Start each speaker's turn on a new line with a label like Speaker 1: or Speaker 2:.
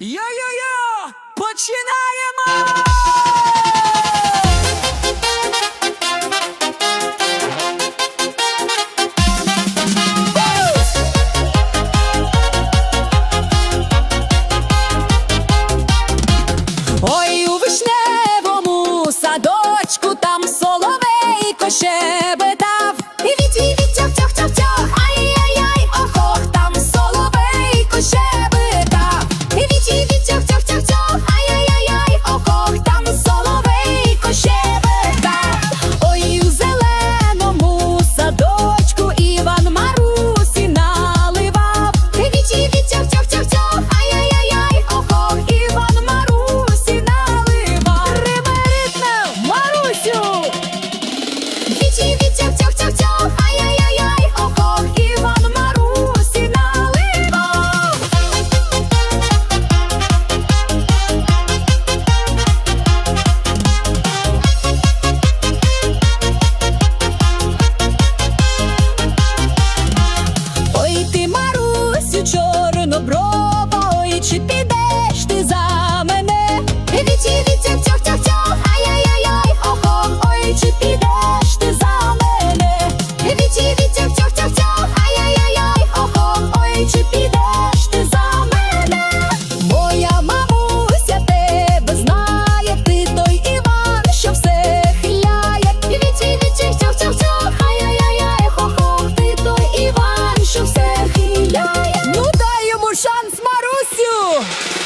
Speaker 1: Йо-йо-йо! Починаємо! Ой, у вишневому садочку там соловейко ще Чорноброва, ой, чи піде? you.